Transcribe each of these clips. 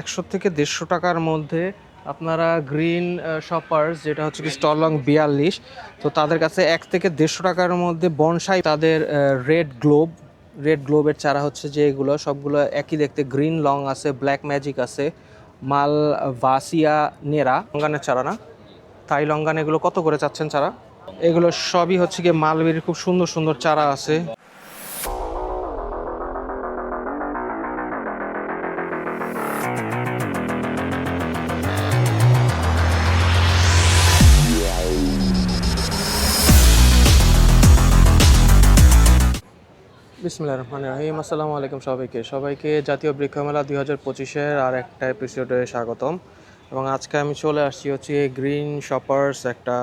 একশো থেকে দেড়শো টাকার মধ্যে আপনারা গ্রিন শপার্স যেটা হচ্ছে কি স্টল লং বিয়াল্লিশ, তো তাদের কাছে এক থেকে দেড়শো টাকার মধ্যে বনসাই তাদের রেড গ্লোব রেড গ্লোবের চারা হচ্ছে যে এগুলো, সবগুলো একই দেখতে গ্রিন লং আছে ব্ল্যাক ম্যাজিক আছে মাল ভাসিয়া নেরা লঙ্গানের চারা না? তাই লঙ্গান এগুলো কত করে চাচ্ছেন চারা? এগুলো সবই হচ্ছে গিয়ে মালবেরির খুব সুন্দর সুন্দর চারা আছে। বিসমুল্লাহ রহমান রহিম। আসসালামু আলাইকুম সবাইকে। সবাইকে জাতীয় বৃক্ষমেলা দুই হাজার পঁচিশের আর একটা এপিসোডে স্বাগতম। এবং আজকে আমি চলে আসছি হচ্ছে গ্রিন শপার্স একটা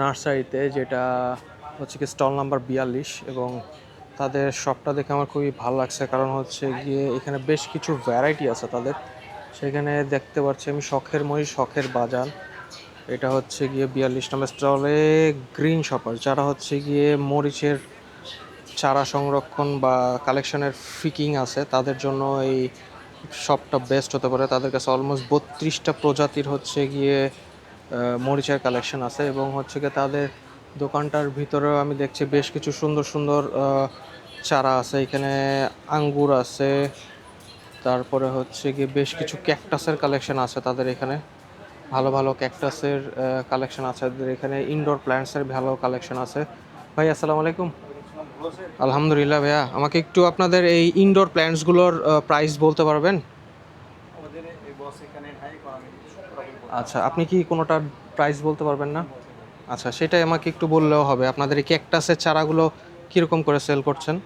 নার্সারিতে, যেটা হচ্ছে কি স্টল নাম্বার বিয়াল্লিশ। এবং তাদের শপটা দেখে আমার খুবই ভালো লাগছে, কারণ হচ্ছে গিয়ে এখানে বেশ কিছু ভ্যারাইটি আছে তাদের। সেখানে দেখতে পাচ্ছি আমি শখের মই, শখের বাজার এটা হচ্ছে গিয়ে বিয়াল্লিশ নম্বর স্টলে গ্রিন শপার যারা হচ্ছে গিয়ে মরিচের চারা সংরক্ষণ বা কালেকশনের ফিকিং আছে, তাদের জন্য এই শপটা বেস্ট হতে পারে। তাদের কাছে অলমোস্ট বত্রিশটা প্রজাতির হচ্ছে গিয়ে মরিচের কালেকশন আছে এবং হচ্ছে গিয়ে তাদের দোকানটার ভিতরেও আমি দেখছি বেশ কিছু সুন্দর সুন্দর চারা আছে। এখানে আঙ্গুর আছে তারপরে হচ্ছে গিয়ে বেশ কিছু ক্যাকটাসের কালেকশন আছে তাদের এখানে। ভালো ভালো ক্যাকটাসের কালেকশন আছে তাদের এখানে। ইনডোর প্ল্যান্টসের ভালো কালেকশন আছে। ভাই, আসসালামু আলাইকুম। আলহামদুলিল্লাহ ভাইয়া, আমাকে একটু আপনাদের এই ইনডোর প্ল্যান্টসগুলোর প্রাইস বলতে পারবেন। আচ্ছা আপনি কি কোনোটার প্রাইস বলতে পারবেন না? আচ্ছা সেটাই আমাকে একটু বললেও হবে। আপনাদের এই ক্যাকটাসের চারাগুলো কীরকম করে সেল করছেন?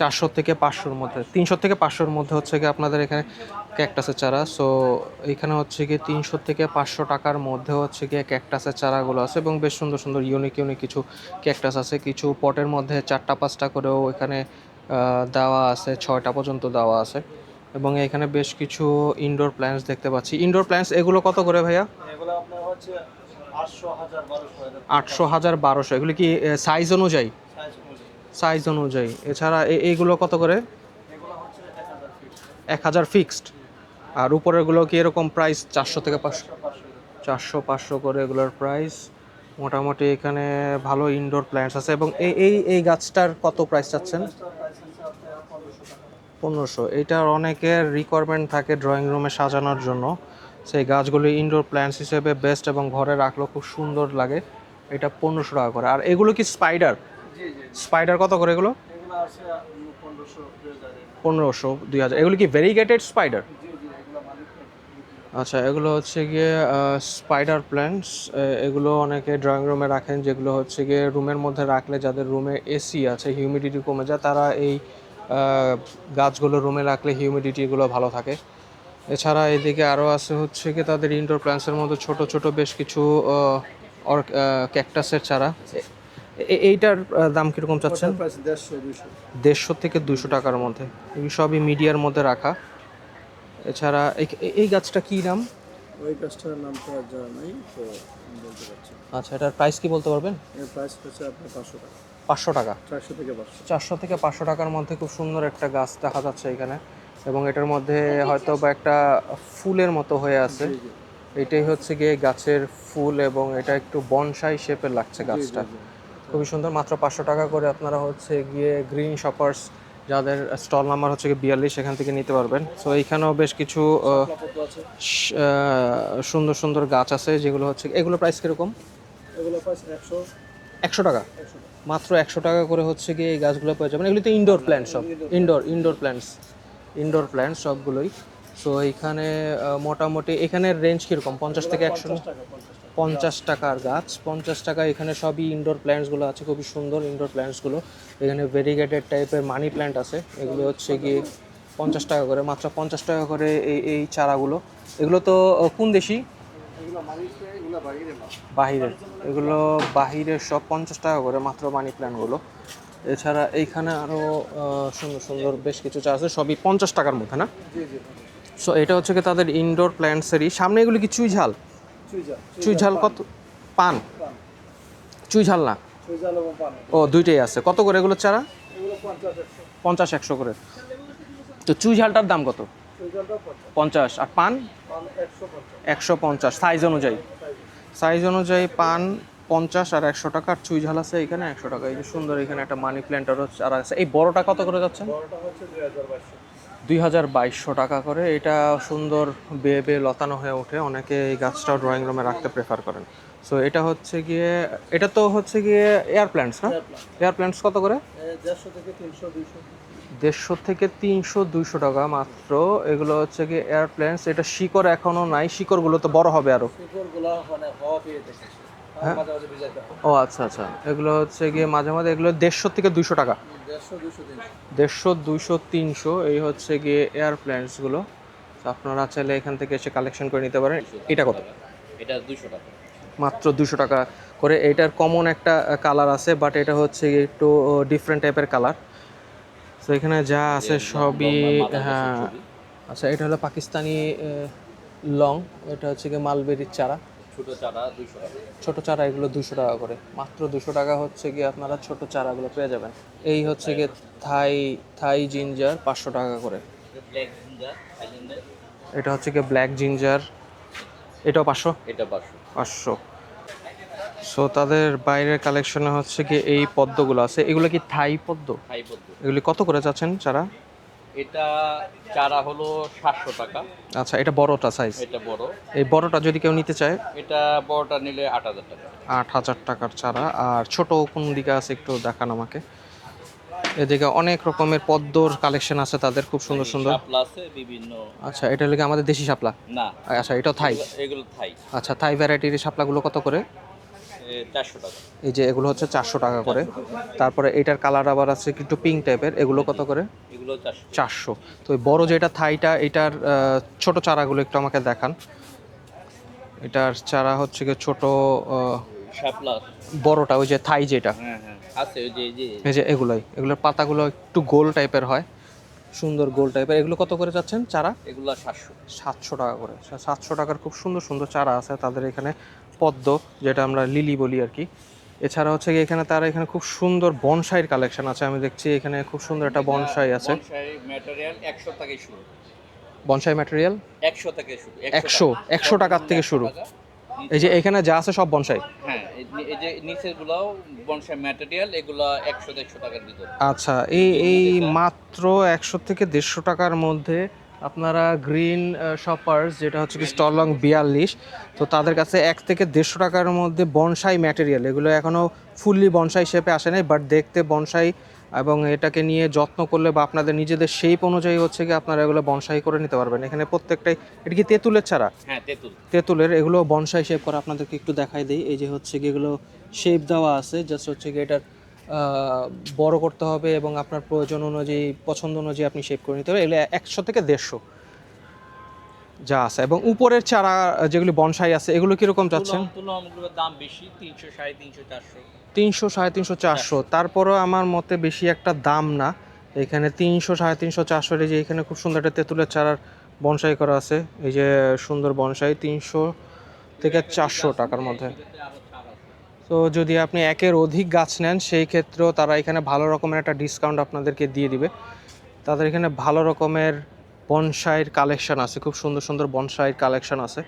চারশো থেকে পাঁচশোর মধ্যে তিনশো থেকে পাঁচশোর মধ্যে হচ্ছে গিয়ে আপনাদের এখানে ক্যাকটাসের চারা। সো এখানে হচ্ছে গিয়ে তিনশো থেকে পাঁচশো টাকার মধ্যে হচ্ছে গিয়ে ক্যাকটাসের চারাগুলো আছে এবং বেশ সুন্দর সুন্দর ইউনিক ইউনিক কিছু ক্যাকটাস আছে। কিছু পটের মধ্যে চারটা পাঁচটা করেও এখানে দেওয়া আছে ছয়টা পর্যন্ত দেওয়া আছে। এবং এখানে বেশ কিছু ইনডোর প্ল্যান্টস দেখতে পাচ্ছি। ইনডোর প্ল্যান্টস এগুলো কত করে ভাইয়া? এগুলো আপনার হচ্ছে আটশো হাজার বারোশো হাজার আটশো হাজার বারোশো। এগুলো কি সাইজ অনুযায়ী। সাইজ অনুযায়ী। এছাড়া এইগুলো কত করে? এক হাজার ফিক্সড আর উপরেরগুলো কি এরকম প্রাইস চারশো থেকে পাঁচশো? চারশো, পাঁচশো করে এগুলোর প্রাইস মোটামুটি এখানে ভালো ইনডোর প্ল্যান্টস আছে। এবং এই এই এই গাছটার কত প্রাইস চাচ্ছেন? পনেরোশো। এটার অনেকের রিকোয়ারমেন্ট থাকে ড্রয়িং রুমে সাজানোর জন্য। সেই গাছগুলি ইনডোর প্ল্যান্টস হিসেবে বেস্ট এবং ঘরে রাখলেও খুব সুন্দর লাগে। এটা পনেরোশো টাকা করে। আর এগুলো কি স্পাইডার স্পাইডার কত করে এগুলো? পনেরোশো দুই হাজার এগুলো কি ভেরিগেটেড স্পাইডার আচ্ছা এগুলো হচ্ছে গিয়ে স্পাইডার প্ল্যান্টস এগুলো অনেকে ড্রয়িং রুমে রাখেন যেগুলো হচ্ছে গিয়ে রুমের মধ্যে রাখলে যাদের রুমে এসি আছে হিউমিডিটি কমে যায় তারা এই গাছগুলো রুমে রাখলে হিউমিডিটিগুলো ভালো থাকে। এছাড়া এদিকে আরও আছে হচ্ছে গিয়ে তাদের ইনডোর প্ল্যান্টসের মধ্যে ছোট ছোট বেশ কিছু ক্যাকটাসের চারা। এ- এইটার দাম কীরকম চাচ্ছেন? দেড়শো থেকে দুশো টাকার মধ্যে। এগুলো সবই মিডিয়ার মধ্যে রাখা। এছাড়া এই- এই গাছটা কী নাম? ওই গাছটার নাম তো আর জানা নাই তো বলতে পারছি আচ্ছা এটার প্রাইস কি বলতে পারবেন? এর প্রাইস হচ্ছে আপনার পাঁচশো টাকা। পাঁচশো টাকা? চারশো থেকে পাঁচশো। চারশো থেকে পাঁচশো টাকার মধ্যে খুব সুন্দর একটা গাছ দেখা যাচ্ছে এখানে। এবং এটার মধ্যে হয়তো বা একটা ফুলের মতো হয়ে আছে। এটাই হচ্ছে গিয়ে গাছের ফুল এবং এটা একটু বনসাই শেপের লাগছে গাছটা। খুবই সুন্দর। মাত্র পাঁচশো টাকা করে আপনারা হচ্ছে গিয়ে গ্রিন শপার্স যাদের স্টল নাম্বার হচ্ছে গিয়ে বিয়াল্লিশ সেখান থেকে নিতে পারবেন। সো এইখানেও বেশ কিছু সুন্দর সুন্দর গাছ আছে যেগুলো হচ্ছে এগুলো প্রাইস কীরকম? এগুলো প্রাইস একশো। একশো টাকা? মাত্র একশো টাকা করে হচ্ছে গিয়ে এই গাছগুলো পেয়ে যাবেন। এগুলি তো ইনডোর প্ল্যান্ট সব। Indoor indoor plants indoor plant সবগুলোই। সো এইখানে আহ, মোটামুটি এখানের রেঞ্জ কীরকম? পঞ্চাশ থেকে একশো? পঞ্চাশ টাকার গাছ। পঞ্চাশ টাকা এখানে সবই ইনডোর প্ল্যান্টসগুলো আছে খুবই সুন্দর ইনডোর প্ল্যান্টসগুলো এখানে ভেরিগেটেড টাইপের মানি প্ল্যান্ট আছে। এগুলো হচ্ছে গিয়ে পঞ্চাশ টাকা করে মাত্র পঞ্চাশ টাকা করে এই এই চারাগুলো। এগুলো তো কোন দেশি? বাহিরের এগুলো বাহিরের সব পঞ্চাশ টাকা করে মাত্র মানি প্ল্যান্টগুলো এছাড়া এইখানে আরও সুন্দর সুন্দর বেশ কিছু চা আছে সবই পঞ্চাশ টাকার মধ্যে না? সো এটা হচ্ছে কি তাদের ইনডোর প্ল্যান্টসেরই সামনে এগুলো কি চুই ঝাল? চুই ঝাল। কত? পান? চুই ঝাল না? ও দুইটাই আছে। কত করে এগুলো চারা? পঞ্চাশ একশো। করে। তো চুই ঝালটার দাম কত? পঞ্চাশ। আর পান? একশো পঞ্চাশ। সাইজ অনুযায়ী। সাইজ অনুযায়ী পান পঞ্চাশ আর একশো টাকা। আর চুই ঝাল আছে এখানে একশো টাকা। এই যে সুন্দর এখানে একটা মানি প্ল্যান্টারও আর আছে। এই বড়টা কত করে যাচ্ছে দুই হাজার বাইশশো টাকা করে। এটা সুন্দর বেয়ে বেয়ে লতানো হয়ে ওঠে। অনেকে এই গাছটাও ড্রয়িং রুমে রাখতে প্রেফার করেন। সো এটা হচ্ছে গিয়ে এটা তো হচ্ছে গিয়ে এয়ার প্ল্যান্টস না? এয়ার প্ল্যান্টস কত করে? দেড়শো থেকে তিনশো দুইশো। টাকা মাত্র। এগুলো হচ্ছে গিয়ে এয়ার প্ল্যান্টস এটা শিকড় এখনও নাই। শিকড়গুলো তো বড় হবে আরও। শিকড়গুলো মানে হ্যাঁ? ও আচ্ছা আচ্ছা। এগুলো হচ্ছে গিয়ে মাঝে মাঝে এগুলো দেড়শো থেকে দুইশো টাকা। দেড়শো দুইশো তিনশো এই হচ্ছে গিয়ে এয়ার প্ল্যান্টসগুলো আপনারা চাইলে এখান থেকে এসে কালেকশন করে নিতে পারেন। এটা কত? এটা দুশো টাকা। মাত্র দুশো টাকা করে। এটার কমন একটা কালার আছে বাট এটা হচ্ছে একটু ডিফারেন্ট টাইপের কালার তো এখানে যা আছে সবই হ্যাঁ। আচ্ছা এটা হলো পাকিস্তানি লং। এটা হচ্ছে গিয়ে মালবেরির চারা। ছোট চারা দুশো টাকা। ছোট চারা এগুলো দুশো টাকা করে। মাত্র দুশো টাকা হচ্ছে গিয়ে আপনারা ছোট চারাগুলো পেয়ে যাবেন। এই হচ্ছে গিয়ে থাই থাই জিঞ্জার পাঁচশো টাকা করে। ব্ল্যাক জিঞ্জার এটা হচ্ছে গিয়ে ব্ল্যাক জিঞ্জার। এটাও পাঁচশো? এটা পাঁচশো। পাঁচশো। সো তাদের বাইরের কালেকশনে হচ্ছে কি এই পদ্মগুলো আছে। এগুলো কি থাই পদ্ম? হাই পদ্ম। এগুলি কত করে যাচ্ছেন চারা? এটা চারা হলো সাতশো টাকা। আচ্ছা এটা বড়টা সাইজ এটা বড়। এই বড়টা যদি কেউ নিতে চায়? এটা বড়টা নিলে আট হাজার টাকা। আট হাজার টাকার চারা। আর ছোট কোন দিকে আছে একটু দেখান আমাকে। এদিকে অনেক রকমের পদ্মর কালেকশন আছে তাদের খুব সুন্দর সুন্দর। শাপলা আছে বিভিন্ন আচ্ছা এটা লেগে আমাদের দেশি শাপলা? না। আচ্ছা এটা থাই? এগুলো- থাই। আচ্ছা থাই ভ্যারাইটির শাপলাগুলো কত করে? চারশো টাকা। এই যে এগুলো হচ্ছে চারশো টাকা করে। তারপরে এটার কালার আবার আছে একটু পিঙ্ক টাইপের এগুলো কত করে? চারশো। তো বড় যেটা থাইটা এটার ছোট চারাগুলো একটু আমাকে দেখান। এটার চারা হচ্ছে গিয়ে ছোট বড়টা ওই যে থাই যেটা। হ্যাঁ হ্যাঁ আছে ওই যে এই যে। এই যে এগুলোই। এগুলোর পাতাগুলো একটু গোল টাইপের হয়। সুন্দর গোল টাইপের। এগুলো কত করে যাচ্ছেন চারা? এগুলো সাতশো। সাতশো টাকা করে। সাতশো টাকার খুব সুন্দর সুন্দর চারা আছে তাদের এখানে। পদ্ম যেটা আমরা লিলি বলি আর কি। এছাড়া হচ্ছে গিয়ে এখানে তারা এখানে খুব সুন্দর বনসাইয়ের কালেকশন আছে। আমি দেখছি এখানে খুব সুন্দর একটা বনসাই আছে। বনসাই ম্যাটেরিয়াল একশো থেকে শুরু। বনসাই ম্যাটেরিয়াল একশো থেকে শুরু একশো একশো টাকার থেকে শুরু। এই যে এখানে যা আছে সব বনসাই? হ্যাঁ এই যে নিচের গুলাও বনসাই ম্যাটেরিয়াল এগুলো একশো দেড়শো টাকার ভিতর। আচ্ছা এই এই মাত্র একশো থেকে দেড়শো টাকার মধ্যে আপনারা গ্রিন শপার্স যেটা হচ্ছে কি স্টলং বিয়াল্লিশ তো তাদের কাছে এক থেকে দেড়শো টাকার মধ্যে বনসাই ম্যাটেরিয়াল এগুলো এখনও ফুললি বনসাই শেপে আসে নাই বাট দেখতে বনসাই এবং এটাকে নিয়ে যত্ন করলে বা আপনাদের নিজেদের শেপ অনুযায়ী হচ্ছে কি আপনারা এগুলো বনসাই করে নিতে পারবেন। এখানে প্রত্যেকটাই এটা কি তেঁতুলের ছাড়া হ্যাঁ তেঁতুল। তেঁতুলের এগুলো বনসাই শেপ করা আপনাদেরকে একটু দেখাই দিই এই যে হচ্ছে কি এগুলো শেপ দেওয়া আছে জাস্ট হচ্ছে কি এটার বড় করতে হবে এবং আপনার প্রয়োজন অনুযায়ী পছন্দ অনুযায়ী আপনি শেপ করে নিতে হবে। এগুলো একশো থেকে দেড়শো যা আছে। এবং উপরের চারা যেগুলি বনসাই আছে এগুলো কীরকম যাচ্ছেন দাম বেশি তিনশো সাড়ে তিনশো চারশো। তিনশো সাড়ে তিনশো চারশো। তারপরও আমার মতে বেশি একটা দাম না। এখানে তিনশো সাড়ে তিনশো চারশো এই যে এখানে খুব সুন্দর একটা তেঁতুলের চারার বনসাই করা আছে। এই যে সুন্দর বনসাই তিনশো থেকে চারশো টাকার মধ্যে। তো যদি আপনি একের অধিক গাছ নেন সেই ক্ষেত্রেও তারা এখানে ভালো রকমের একটা ডিসকাউন্ট আপনাদেরকে দিয়ে দিবে। তাদের এখানে ভালো রকমের বনসাইয়ের কালেকশন আছে খুব সুন্দর সুন্দর বনসাইয়ের কালেকশন আছে।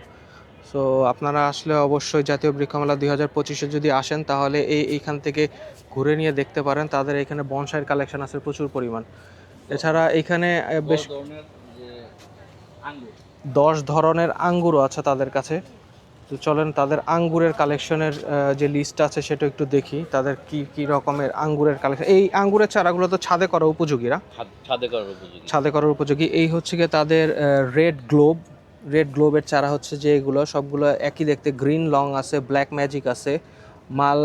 সো আপনারা আসলে অবশ্যই জাতীয় বৃক্ষমেলা দুই হাজার পঁচিশে যদি আসেন তাহলে এই এইখান থেকে ঘুরে নিয়ে দেখতে পারেন তাদের এখানে বনসাইয়ের কালেকশন আছে প্রচুর পরিমাণ। এছাড়া এখানে বেশ দশ ধরনের আঙ্গুরও আছে তাদের কাছে। তো চলেন তাদের আঙ্গুরের কালেকশনের যে লিস্ট আছে সেটা একটু দেখি। তাদের কি কি রকমের আঙ্গুরের কালেকশন এই আঙ্গুরের চারাগুলো তো ছাদে করা উপযোগীরা ছাদ- করার উপযোগী। ছাদে করার উপযোগী। এই হচ্ছে গিয়ে তাদের রেড গ্লোব রেড গ্লোবের চারা হচ্ছে যে এগুলো সবগুলো একই দেখতে। গ্রিন লং আছে ব্ল্যাক ম্যাজিক আছে মাল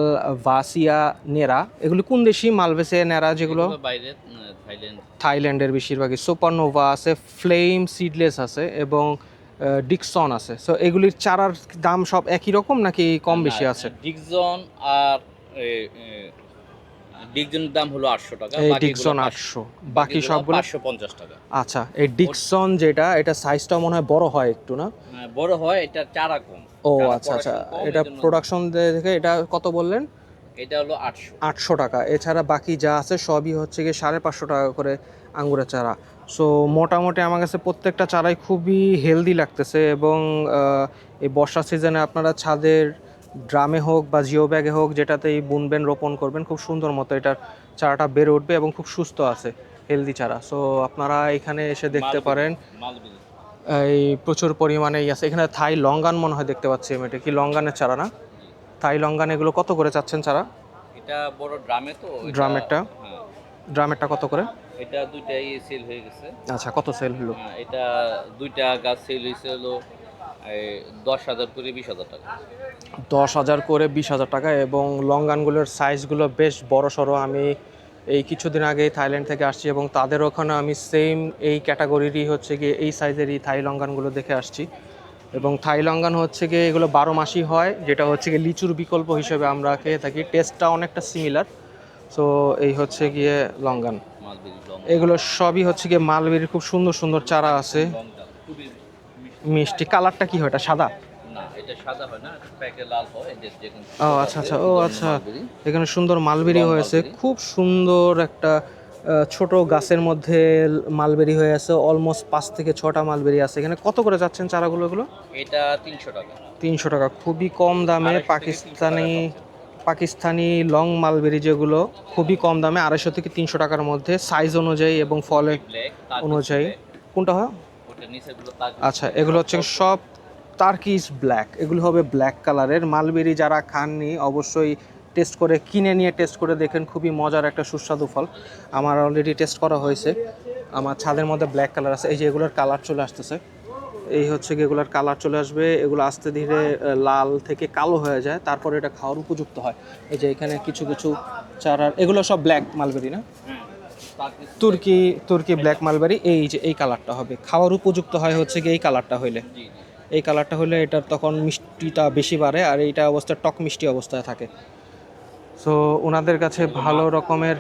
ভাসিয়া নেরা। এগুলি কোন দেশি? মালভেসিয়া নেরা যেগুলো? বাইরে থাইল্যান্ডের বেশিরভাগই। সুপারনোভা আছে ফ্লেম সিডলেস আছে এবং ডিকসন আছে। সো এগুলির চারার দাম সব একই রকম নাকি কম বেশি আছে? ডিকজন আর ডিকজনের দাম হলো আটশো টাকা এই বাকিগুলো ডিকসন 500 আটশো। বাকি সবগুলো? পাঁচশো পঞ্চাশ টাকা। আচ্ছা এই ডিকসন যেটা এটা সাইজটা মনে হয় বড় হয় একটু না? হ্যাঁ, বড় হয় এটা চারা কম। ও আচ্ছা আচ্ছা। এটা প্রোডাকশন দেখে এটা কত বললেন? এটা হলো আটশো। আটশো টাকা। এছাড়া বাকি যা আছে সবই হচ্ছে গিয়ে সাড়ে পাঁচশো টাকা করে আঙ্গুরের চারা। সো মোটামুটি আমার কাছে প্রত্যেকটা চারাই খুবই হেলদি লাগতেছে এবং এই বর্ষা সিজনে আপনারা ছাদের ড্রামে হোক বা জিও ব্যাগে হোক যেটাতেই বুনবেন রোপণ করবেন খুব সুন্দর মতো এটার চারাটা বেড়ে উঠবে এবং খুব সুস্থ আছে হেলদি চারা। সো আপনারা এখানে এসে দেখতে পারেন। এই প্রচুর পরিমাণে আছে। এখানে থাই লঙ্গান মনে হয় দেখতে পাচ্ছি আমি এটা। কি লঙ্গানের চারা না? থাই লঙ্গান এগুলো কত করে চাচ্ছেন ছাড়া এটা বড় ড্রামে তো ড্রামেরটা? হ্যাঁ। ড্রামেরটা কত করে? এটা দুইটাই সেল হয়ে গেছে। আচ্ছা কত সেল হলো? হ্যাঁ, এটা দুইটা গাছ সেল হয়েছে হলো দশ হাজার করে বিশ হাজার টাকা। দশ হাজার করে বিশ হাজার টাকা এবং লঙ্গানগুলোর সাইজগুলো বেশ বড় সড়ো। আমি এই কিছুদিন আগে থাইল্যান্ড থেকে আসছি এবং তাদের ওখানে আমি সেম এই ক্যাটাগরিরই হচ্ছে গিয়ে এই সাইজেরই থাই লঙ্গানগুলো দেখে আসছি। এবং থাই লঙ্গান হচ্ছে গিয়ে এগুলো বারো মাসই হয় যেটা হচ্ছে গিয়ে লিচুর বিকল্প হিসেবে আমরা খেয়ে থাকি। টেস্টটা অনেকটা সিমিলার সো এই হচ্ছে গিয়ে লঙ্গান এগুলো সবই হচ্ছে গিয়ে মালবেরির খুব সুন্দর সুন্দর চারা আছে। মিষ্টি। কালারটা কি হয় এটা সাদা? ও আচ্ছা আচ্ছা ও আচ্ছা। এখানে সুন্দর মালবেরি হয়েছে খুব সুন্দর একটা ছোট গাছের মধ্যে মালবেরি হয়ে আছে অলমোস্ট পাঁচ থেকে ছটা মালবেরি আছে। এখানে কত করে যাচ্ছেন চারাগুলো এগুলো? এটা তিনশো টাকা। তিনশো টাকা খুবই কম দামে পাকিস্তানি পাকিস্তানি লং মালবেরি যেগুলো খুবই কম দামে আড়াইশো থেকে তিনশো টাকার মধ্যে সাইজ অনুযায়ী এবং ফলে অনুযায়ী। কোনটা হয়? আচ্ছা এগুলো হচ্ছে সব টার্কিশ ব্ল্যাক এগুলো হবে ব্ল্যাক কালারের মালবেরি যারা খাননি অবশ্যই টেস্ট করে, কিনে নিয়ে টেস্ট করে দেখেন খুবই মজার একটা সুস্বাদু ফল। আমার অলরেডি টেস্ট করা হয়েছে। আমার ছাদের মধ্যে ব্ল্যাক কালার আছে। এই যে এগুলোর কালার চলে আসতেছে। এই হচ্ছে কি এগুলোর কালার চলে আসবে। এগুলো আস্তে ধীরে লাল থেকে কালো হয়ে যায়। তারপরে এটা খাওয়ার উপযুক্ত হয়। এই যে এখানে কিছু কিছু চারার, এগুলো সব ব্ল্যাক মালবেরি না? তুর্কি তুর্কি ব্ল্যাক মালবেরি এই যে এই কালারটা হবে। খাওয়ার উপযুক্ত হয় হচ্ছে কি এই কালারটা হইলে। এই কালারটা হলে এটার তখন মিষ্টিটা বেশি বাড়ে আর এইটা অবস্থা টক মিষ্টি অবস্থায় থাকে। সো ওনাদের কাছে ভালো রকমের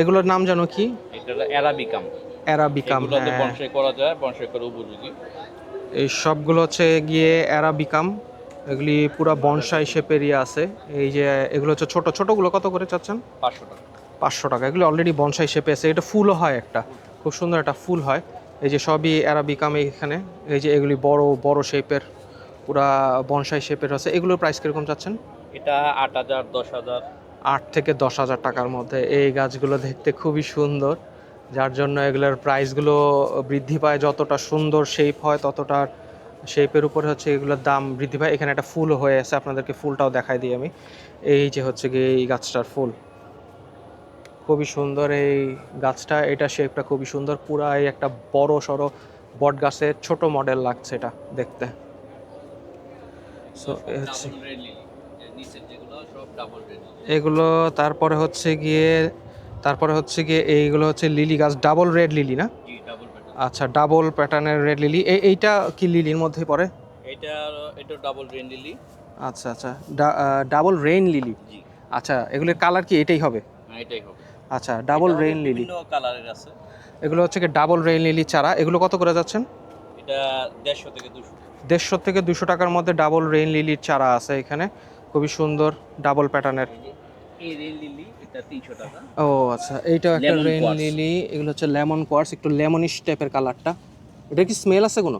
এগুলোর নাম জানো কি? এটা অ্যারাবিকাম। অ্যারাবিকাম হ্যাঁ। বনসাই করা যায় বনসাই করে উপযোগী। এই সবগুলো হচ্ছে গিয়ে অ্যারাবিকাম এগুলি পুরো বনসাই শেপেরই আছে। এই যে এগুলো হচ্ছে ছোট ছোটগুলো কত করে চাচ্ছেন? পাঁচশো টাকা। পাঁচশো টাকা এগুলো অলরেডি বনসাই শেপে আছে। এটা ফুলও হয় একটা খুব সুন্দর একটা ফুল হয়। এই যে সবই অ্যারাবিকাম এখানে এই যে এগুলি বড় বড় শেপের পুরা বনসাই শেপের আছে। এগুলোর প্রাইস কীরকম চাচ্ছেন? এটা আট হাজার দশ হাজার। আট থেকে দশ হাজার টাকার মধ্যে এই গাছগুলো দেখতে খুবই সুন্দর, যার জন্য এগুলোর প্রাইসগুলো বৃদ্ধি পায়, যতটা সুন্দর শেপ হয় ততটা শেপের উপরে হচ্ছে এগুলোর দাম বৃদ্ধি পায়। এখানে একটা ফুল হয়ে আছে, আপনাদেরকে ফুলটাও দেখাই দিই আমি। এই যে হচ্ছে গিয়ে এই গাছটার ফুল। খুবই সুন্দর এই গাছটা, এটা শেপটা খুবই সুন্দর পুরা এই একটা বড় সড়ো বট গাছের ছোট মডেল লাগছে এটা দেখতে। সো হচ্ছে এগুলো তারপরে হচ্ছে গিয়ে তারপরে হচ্ছে গিয়ে এইগুলো হচ্ছে লিলি গাছ ডাবল রেড লিলি না? আচ্ছা ডাবল প্যাটার্নের রেড লিলি এই এইটা কি লিলির মধ্যে পড়ে? এটা এটা ডাবল রেড লিলি আচ্ছা আচ্ছা ডাবল রেইন লিলি আচ্ছা এগুলোর কালার কি এটাই হবে? এটাই হবে। আচ্ছা ডাবল রেইন লিলি কালারের আছে। এগুলো হচ্ছে কি ডাবল রেইন লিলি চারা। এগুলো কত করে যাচ্ছেন? এটা দেড়শো থেকে দুশো। দেড়শো থেকে দুশো টাকার মধ্যে ডাবল রেইন লিলির চারা আছে এখানে। খুবই সুন্দর ডাবল প্যাটার্নের এই রেড লিলি এটা তিনশো টাকা। ও আচ্ছা এইটাও একটা quartz। লিলি এগুলো হচ্ছে লেমন কোয়ার্স একটু লেমনিশ টাইপের কালারটা। এটা কি স্মেল আছে কোনো?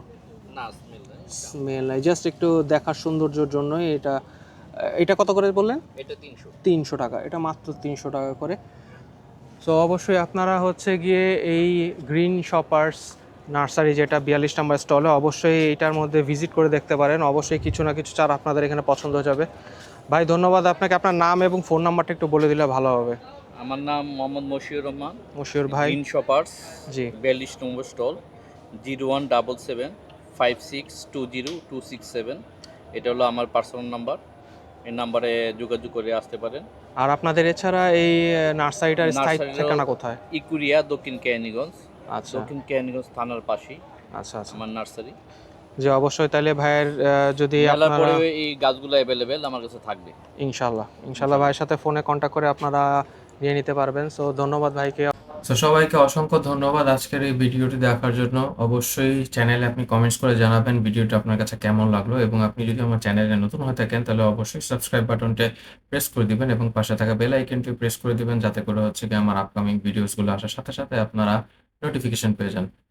না স্মেল স্মেল নাই জাস্ট একটু দেখার সৌন্দর্যের জন্যই এটা এটা কত করে বললেন? এটা তিনশো। তিনশো টাকা এটা মাত্র তিনশো টাকা করে। সো অবশ্যই আপনারা হচ্ছে গিয়ে এই গ্রিন শপার্স নার্সারি যেটা বিয়াল্লিশ নাম্বার স্টলে অবশ্যই এইটার মধ্যে ভিজিট করে দেখতে পারেন। অবশ্যই কিছু না কিছু চারা আপনাদের এখানে পছন্দ হয়ে যাবে। ভাই ধন্যবাদ আপনাকে। আপনার নাম এবং ফোন নাম্বারটা একটু বলে দিলে ভালো হবে। আমার নাম মোহাম্মদ মশিউর রহমান। মশিউর ভাই। Green shoppers ji. বিয়াল্লিশ নম্বর stall zero one double seven five six two zero two six seven. এটা হলো আমার পার্সোনাল নাম্বার। এই নাম্বারে যোগাযোগ করে আসতে পারেন। আর আপনাদের এছাড়া এই নার্সারিটার স্থায়ী ঠিকানা কোথায়? ইকুরিয়া দক্ষিণ কেয়ানীগঞ্জ আচ্ছা। দক্ষিণ কেয়ানীগঞ্জ থানার পাশেই আচ্ছা আচ্ছা। আমার নার্সারি। যে অবশ্যই তাহলে ভাইয়ের আহ, যদি আপনারা এই গাছগুলো অ্যাভেলেবেল আমার কাছে থাকবে। ইনশাল্লাহ ইনশাল্লাহ ভাইয়ের সাথে ফোনে কন্ট্যাক্ট করে আপনারা নিয়ে নিতে পারবেন। সো ধন্যবাদ ভাইকে। সো সবাইকে অসংখ্য ধন্যবাদ আজকের এই ভিডিওটি দেখার জন্য। অবশ্যই চ্যানেলে আপনি কমেন্টস করে জানাবেন ভিডিওটা আপনার কাছে কেমন লাগল এবং আপনি যদি আমার চ্যানেলে নতুন হয়ে থাকেন তাহলে অবশ্যই সাবস্ক্রাইব বাটনটি প্রেস করে দিবেন এবং পাশে থাকা বেল আইকনটি প্রেস করে দিবেন যাতে করে হচ্ছে কি আমার আপকামিং ভিডিওসগুলো আসার সাথে সাথে আপনারা নোটিফিকেশন পেয়ে যান।